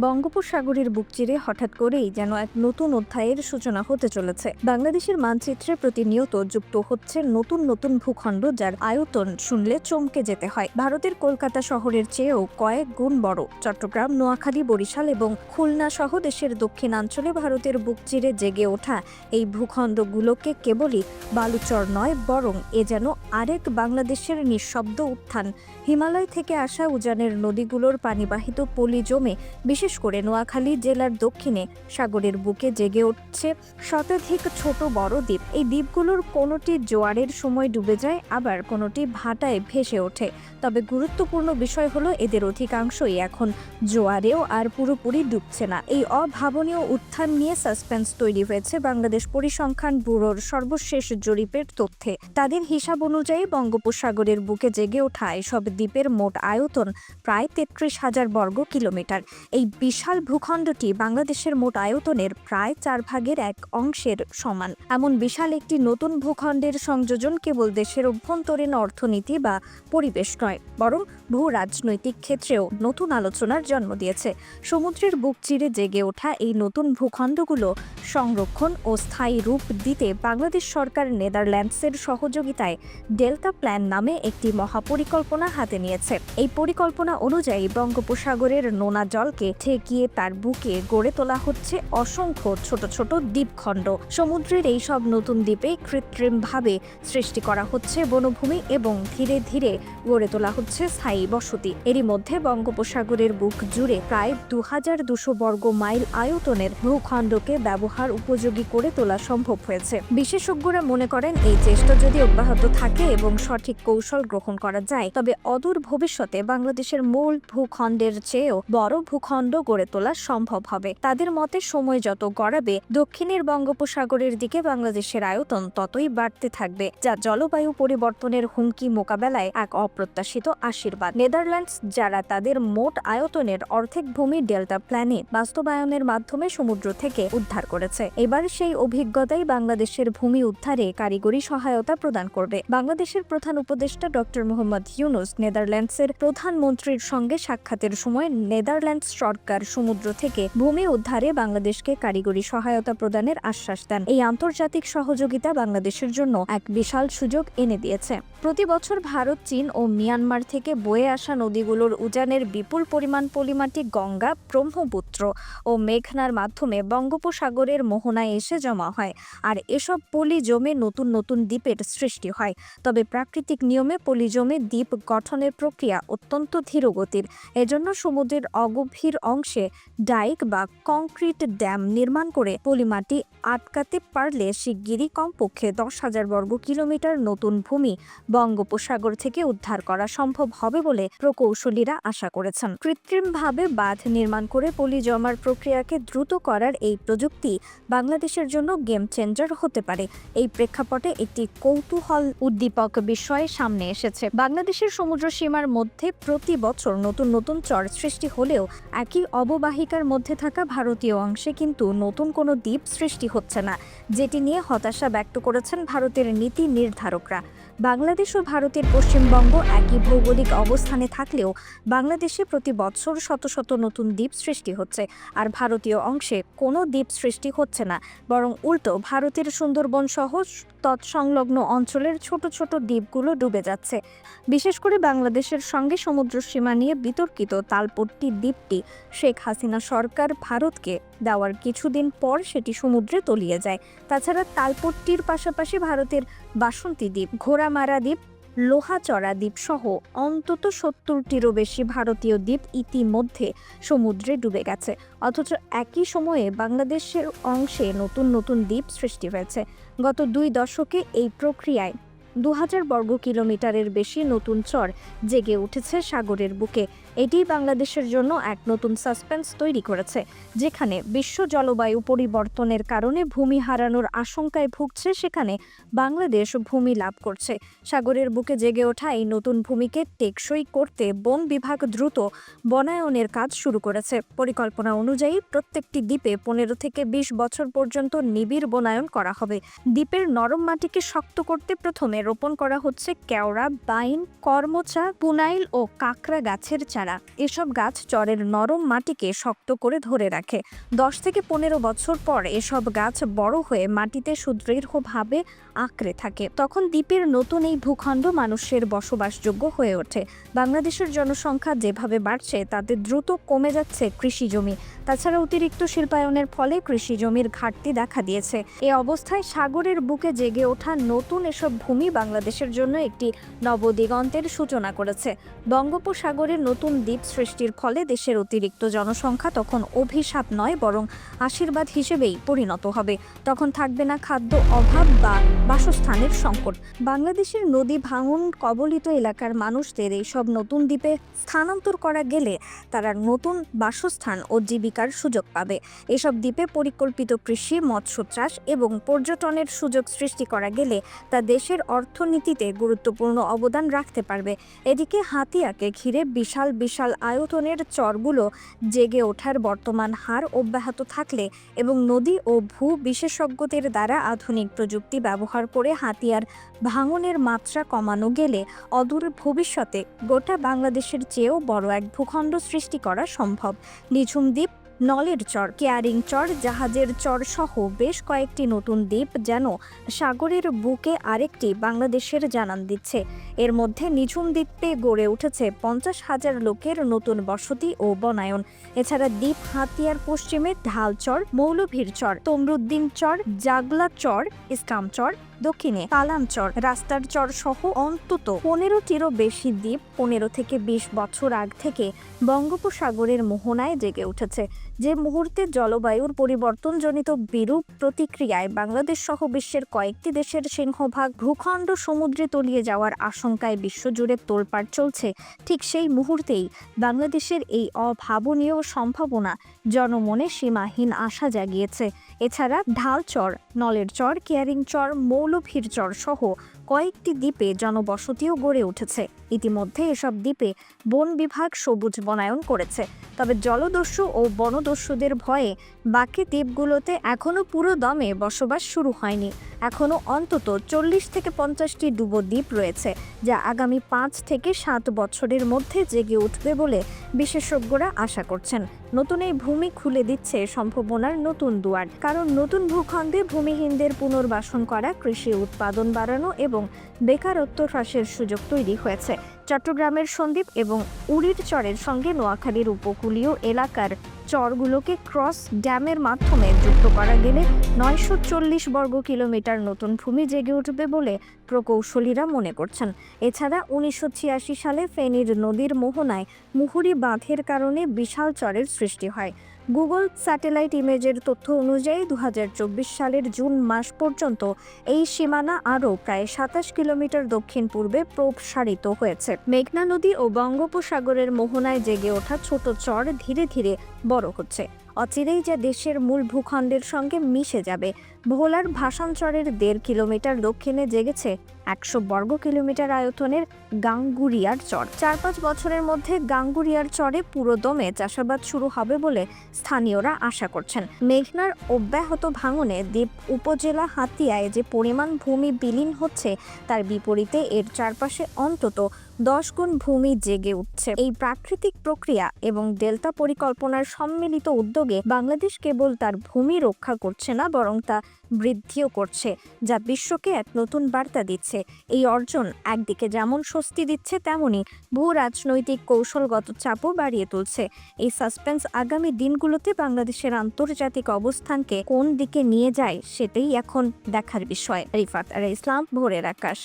বঙ্গোপসাগরের বুক চিরে হঠাৎ করেই যেন এক নতুন অধ্যায়ের সূচনা হতে চলেছে। বাংলাদেশের মানচিত্রে প্রতিনিয়ত যুক্ত হচ্ছে নতুন নতুন ভূখণ্ড যার আয়তন শুনলে চমকে যেতে হয়। ভারতের কলকাতা শহরের চেয়েও কয়েক গুণ বড়। চট্টগ্রাম, নোয়াখালী, বরিশাল এবং খুলনা সহ দেশের দক্ষিণাঞ্চলে ভারতের বুক চিরে জেগে ওঠা এই ভূখণ্ডগুলোকে কেবলই বালুচর নয়, বরং এ যেন আরেক বাংলাদেশের নিঃশব্দ উত্থান। হিমালয় থেকে আসা উজানের নদীগুলোর পানিবাহিত পলি জমে বিশেষ করে নোয়াখালী জেলার দক্ষিণে সাগরের বুকে জেগে উঠছে শতাধিক ছোট বড় দ্বীপ। এই দ্বীপগুলোর কোনোটি জোয়ারের সময় ডুবে যায়, আবার কোনোটি ভাটায় ভেসে ওঠে। তবে গুরুত্বপূর্ণ বিষয় হলো এদের অধিকাংশই এখন জোয়ারেও আর পুরোপুরি ডুবছে না। এই অভাবনীয় উত্থান নিয়ে সাসপেন্স তৈরি হয়েছে বাংলাদেশ পরিসংখ্যান ব্যুরোর সর্বশেষ জরিপের তথ্যে। তাদের হিসাব অনুযায়ী বঙ্গোপসাগরের বুকে জেগে ওঠা এসব দ্বীপের মোট আয়তন প্রায় তেত্রিশ হাজার বর্গ কিলোমিটার। এই বিশাল ভূখণ্ডটি বাংলাদেশের মোট আয়তনের প্রায় চার ভাগের এক অংশের সমান। এমন বিশাল একটি নতুন ভূখণ্ডের সংযোজন কেবল দেশের অভ্যন্তরীণ অর্থনীতি বা পরিবেশ নয়, বরং ভূ রাজনৈতিক ক্ষেত্রেও নতুন আলোচনার জন্ম দিয়েছে। সমুদ্রের বুক চিরে জেগে ওঠা এই নতুন ভূখণ্ডগুলো সংরক্ষণ ও স্থায়ী রূপ দিতে বাংলাদেশ সরকার নেদারল্যান্ডসের সহযোগিতায় ডেল্টা প্ল্যান নামে একটি মহাপরিকল্পনা হাতে নিয়েছে। এই পরিকল্পনা অনুযায়ী বঙ্গোপসাগরের নোনা জলকে ঠেকিয়ে তার বুকে গড়ে তোলা হচ্ছে অসংখ্য ছোট ছোট দ্বীপখণ্ড। সমুদ্রের এই সব নতুন দ্বীপে কৃত্রিমভাবে সৃষ্টি করা হচ্ছে বনভূমি এবং ধীরে ধীরে গড়ে তোলা হচ্ছে স্থায়ী বসতি। এরই মধ্যে বঙ্গোপসাগরের বুক জুড়ে প্রায় দু হাজার দুশো বর্গ মাইল আয়তনের ভূখণ্ডকে ব্যবহার উপযোগী করে তোলা সম্ভব হয়েছে। বিশেষজ্ঞরা মনে করেন এই চেষ্টা যদি অব্যাহত থাকে এবং সঠিক কৌশল গ্রহণ করা যায়, তবে অদূর ভবিষ্যতে বাংলাদেশের মূল ভূখণ্ডের চেয়েও বড় ভূখণ্ড গড়ে তোলা সম্ভব হবে। তাদের মতে, সময় যত গড়াবে, দক্ষিণের বঙ্গোপসাগরের দিকে বাংলাদেশের আয়তন ততই বাড়তে থাকবে, যা জলবায়ু পরিবর্তনের হুমকি মোকাবেলায় এক অপ্রত্যাশিত আশীর্বাদ। নেদারল্যান্ডস, যারা তাদের মোট আয়তনের অর্ধেক ভূমি ডেল্টা প্ল্যানে বাস্তবায়নের মাধ্যমে সমুদ্র থেকে উদ্ধার করেছে, এবার সেই অভিজ্ঞতাই বাংলাদেশের ভূমি উদ্ধারে কারিগরি সহায়তা প্রদান করবে। বাংলাদেশের প্রধান উপদেষ্টা ডক্টর মোহাম্মদ ইউনুস, নেদারল্যান্ডসের প্রধানমন্ত্রীর সঙ্গে সাক্ষাতের সময় নেদারল্যান্ডস সরকার সমুদ্র থেকে ভূমি উদ্ধারে বাংলাদেশকে কারিগরি সহায়তা প্রদানের আশ্বাস দেন। এই আন্তর্জাতিক সহযোগিতা বাংলাদেশের জন্য এক বিশাল সুযোগ এনে দিয়েছে। প্রতি বছর ভারত, চীন ও মিয়ানমার থেকে বয়ে আসা নদীগুলোর উজানের বিপুল পরিমাণ পলিমাটি গঙ্গা, ব্রহ্মপুত্র ও মেঘনার মাধ্যমে বঙ্গোপসাগরের মোহনায় এসে জমা হয় আর এসব পলি জমে নতুন নতুন দ্বীপের সৃষ্টি হয়। তবে প্রাকৃতিক নিয়মে পলি জমে দ্বীপ গঠনের প্রক্রিয়া অত্যন্ত ধীরগতির। এজন্য সমুদ্রের অগভীর অংশে ডাইক বা কংক্রিট ড্যাম নির্মাণ করে পলিমাটি আটকাতে পারলে শিগগিরই কমপক্ষে দশ হাজার বর্গ কিলোমিটার নতুন ভূমি বঙ্গোপসাগর থেকে উদ্ধার করা সম্ভব হবে বলে প্রকৌশলীরা আশা করেছেন। কৃত্রিমভাবে বাঁধ নির্মাণ করে পলি জমার প্রক্রিয়াকে দ্রুত করার এই প্রযুক্তি বাংলাদেশের জন্য গেম চেঞ্জার হতে পারে। এই প্রেক্ষাপটে একটি কৌতূহল উদ্দীপক বিষয় সামনে এসেছে। বাংলাদেশের সমুদ্র সীমার মধ্যে প্রতি বছর নতুন নতুন চর সৃষ্টি হলেও একই অববাহিকার মধ্যে থাকা ভারতীয় অংশে কিন্তু নতুন কোনো দ্বীপ সৃষ্টি হচ্ছে না, যেটি নিয়ে হতাশা ব্যক্ত করেছেন ভারতের নীতি নির্ধারকরা। বাংলাদেশ ও ভারতের পশ্চিমবঙ্গ একই ভৌগোলিক অবস্থানে থাকলেও বাংলাদেশে প্রতি বছর শত শত নতুন দ্বীপ সৃষ্টি হচ্ছে, আর ভারতীয় অংশে কোনো দ্বীপ সৃষ্টি হচ্ছে না, বরং উল্টো ভারতের সুন্দরবন সহ তৎসংলগ্ন অঞ্চলের ছোট ছোট দ্বীপগুলো ডুবে যাচ্ছে। বিশেষ করে বাংলাদেশের সঙ্গে সমুদ্র সীমা নিয়ে বিতর্কিত তালপট্টি দ্বীপটি শেখ হাসিনা সরকার ভারতকে দেওয়ার কিছুদিন পর সেটি সমুদ্রে তলিয়ে যায়। তাছাড়া তালপট্টির পাশাপাশি ভারতের বাসন্তী দ্বীপ, ঘোড়ামারা দ্বীপ লোহাচড়া দ্বীপসহ অন্তত সত্তরটিরও বেশি ভারতীয় দ্বীপ ইতিমধ্যে সমুদ্রে ডুবে গেছে। অথচ একই সময়ে বাংলাদেশের অংশে নতুন নতুন দ্বীপ সৃষ্টি হয়েছে। গত দুই দশকে এই প্রক্রিয়ায় দু হাজার বর্গ কিলোমিটারের বেশি নতুন চর জেগে উঠেছে সাগরের বুকে। এটি বাংলাদেশের জন্য এক নতুন সাসপেন্স তৈরি করেছে, যেখানে বিশ্ব জলবায়ু পরিবর্তনের কারণে ভূমি হারানোর আশঙ্কায় ভুগছে, সেখানে বাংলাদেশ ভূমি লাভ করছে। সাগরের বুকে জেগে ওঠা এই নতুন ভূমিকে টেকসই করতে বন বিভাগ দ্রুত বনায়নের কাজ শুরু করেছে। পরিকল্পনা অনুযায়ী প্রত্যেকটি দ্বীপে পনেরো থেকে বিশ বছর পর্যন্ত নিবিড় বনায়ন করা হবে। দ্বীপের নরম মাটিকে শক্ত করতে প্রথমে রোপণ করা হচ্ছে কেওড়া, বাইন, কর্মচা পুনাইল ও কাঁকড়া গাছের চারা। এসব গাছ চরের নরম মাটিকে শক্ত করে ধরে রাখে। দশ থেকে পনেরো বছর পর এসব গাছ বড় হয়ে মাটিতে সুদৃঢ়ভাবে আঁকড়ে থাকে। তখন দ্বীপের নতুন এই ভূখণ্ড মানুষের বসবাসযোগ্য হয়ে ওঠে। বাংলাদেশের জনসংখ্যা যেভাবে বাড়ছে, তাতে দ্রুত কমে যাচ্ছে কৃষি জমি। তাছাড়া অতিরিক্ত শিল্পায়নের ফলে কৃষি জমির ঘাটতি দেখা দিয়েছে। এ অবস্থায় সাগরের বুকে জেগে ওঠা নতুন এসব ভূমি বাংলাদেশের জন্য একটি নবদিগন্তের সূচনা করেছে। বঙ্গোপসাগরের নতুন দ্বীপ সৃষ্টির ফলে দেশের অতিরিক্ত জনসংখ্যা তখন অভিশাপ নয়, বরং আশীর্বাদ হিসেবেই পরিণত হবে। তখন থাকবে না খাদ্য অভাব বা বাসস্থানের সংকট। বাংলাদেশের নদী ভাঙন, কবলিত এলাকার মানুষদের এইসব নতুন দ্বীপে স্থানান্তর করা গেলে তারা নতুন বাসস্থান ও জীবিকার সুযোগ পাবে। এসব দ্বীপে পরিকল্পিত কৃষি, মৎস্য চাষ এবং পর্যটনের সুযোগ সৃষ্টি করা গেলে তা দেশের অর্থনীতিতে গুরুত্বপূর্ণ অবদান রাখতে পারবে। এদিকে হাতিয়াকে ঘিরে বিশাল বিশাল আয়তনের চরগুলো জেগে ওঠার বর্তমান হার অব্যাহত থাকলে এবং নদী ও ভূ বিশেষজ্ঞদের দ্বারা আধুনিক প্রযুক্তি ব্যবহার করে হাতিয়ার ভাঙনের মাত্রা কমানো গেলে অদূর ভবিষ্যতে গোটা বাংলাদেশের চেয়েও বড় এক ভূখণ্ড সৃষ্টি করা সম্ভব। নিঝুম দ্বীপ নলের চর, কেয়ারিং চর, জাহাজের চর সহ বেশ কয়েকটি নতুন দ্বীপ যেন সাগরের বুকে আরেকটি বাংলাদেশের জানান দিচ্ছে। এর মধ্যে নিঝুম দ্বীপে গড়ে উঠেছে পঞ্চাশ হাজার লোকের নতুন বসতি ও বনায়ন। এছাড়া দ্বীপ হাতিয়ার পশ্চিমে ঢালচর মৌলভীর চর, তমরুদ্দিন চর, জাগলা চর, ইসকাম চর, দক্ষিণে কালাম চর, রাস্তার চর সহ অন্তত পনেরোটিরও বেশি দ্বীপ পনেরো থেকে বিশ বছর আগ থেকে বঙ্গোপসাগরের মোহনায় জেগে উঠেছে। যে মুহূর্তে জলবায়ুর পরিবর্তনজনিত বিরূপ প্রতিক্রিয়ায় বাংলাদেশ সহ বিশ্বের কয়েকটি দেশের সিংহভাগ ভূখণ্ড সমুদ্রে তলিয়ে যাওয়ার আশঙ্কায় বিশ্বজুড়ে তোলপাড় চলছে, ঠিক সেই মুহূর্তেই বাংলাদেশের এই অভাবনীয় সম্ভাবনা জনমনে সীমাহীন আশা জাগিয়েছে। এছাড়া ঢালচর নলের চর, কেয়ারিং চর, মৌলভীর চর সহ কয়েকটি দ্বীপে জনবসতিও গড়ে উঠেছে। ইতিমধ্যে এসব দ্বীপে বন বিভাগ সবুজ বনায়ন করেছে। তবে জলদস্যু ও বনদস্যুদের ভয়ে বাকি দ্বীপগুলোতে এখনও পুরো দমে বসবাস শুরু হয়নি। এখনও অন্তত চল্লিশ থেকে পঞ্চাশটি ডুবো দ্বীপ রয়েছে, যা আগামী পাঁচ থেকে সাত বছরের মধ্যে জেগে উঠবে বলে বিশেষজ্ঞরা আশা করছেন। নতুন এই ভূমি খুলে দিচ্ছে সম্ভাবনার নতুন দুয়ার, কারণ নতুন ভূখণ্ডে ভূমিহীনদের পুনর্বাসন করা, কৃষি উৎপাদন বাড়ানো এবং বেকারত্ব হ্রাসের সুযোগ তৈরি হয়েছে। চট্টগ্রামের সন্দ্বীপ এবং উড়ির চরের সঙ্গে নোয়াখালীর উপকূলীয় এলাকার চরগুলোকে ক্রস ড্যামের মাধ্যমে যুক্ত করা গেলে নয়শো চল্লিশ বর্গ কিলোমিটার নতুন ভূমি জেগে উঠবে বলে প্রকৌশলীরা মনে করছেন। এছাড়া উনিশশো ছিয়াশি সালে ফেনীর নদীর মোহনায় মুহুরি বাঁধের কারণে বিশাল চরের সৃষ্টি হয়। গুগল স্যাটেলাইট ইমেজের তথ্য অনুযায়ী দু হাজার চব্বিশ সালের জুন মাস পর্যন্ত এই সীমানা আরও প্রায় সাতাশ কিলোমিটার দক্ষিণ পূর্বে প্রসারিত হয়েছে। মেঘনা নদী ও বঙ্গোপসাগরের মোহনায় জেগে ওঠা ছোট চর ধীরে ধীরে বড় হচ্ছে। অচিরেই যা দেশের মূল ভূখণ্ডের সঙ্গে মিশে যাবে, ভোলার ভাষাঞ্চরের দেড় কিলোমিটার দক্ষিণে জেগেছে একশো বর্গ কিলোমিটার আয়তনের গাঙ্গুরিয়ার চর। চার পাঁচ বছরের মধ্যে গাঙ্গুরিয়ার চরে পুরো দমে চাষাবাদ শুরু হবে বলে স্থানীয়রা আশা করছেন। মেঘনার অব্যাহত ভাঙনে দ্বীপ উপজেলা হাতিয়ায় যে পরিমাণ ভূমি বিলীন হচ্ছে, তার বিপরীতে এর চারপাশে অন্তত দশ গুণ ভূমি জেগে উঠছে। এই প্রাকৃতিক প্রক্রিয়া এবং ডেল্টা পরিকল্পনার সম্মিলিত উদ্যোগে বাংলাদেশ কেবল তার ভূমি রক্ষা করছে না, বরং তা বৃদ্ধিও করছে, যা বিশ্বকে এক নতুন বার্তা দিচ্ছে। এই অর্জন একদিকে যেমন স্বস্তি দিচ্ছে, তেমনি ভূ রাজনৈতিক কৌশলগত চাপও বাড়িয়ে তুলছে। এই সাসপেন্স আগামী দিনগুলোতে বাংলাদেশের আন্তর্জাতিক অবস্থানকে কোন দিকে নিয়ে যায়, সেটাই এখন দেখার বিষয়। রিফাত আর ইসলাম, ভোরের আকাশ।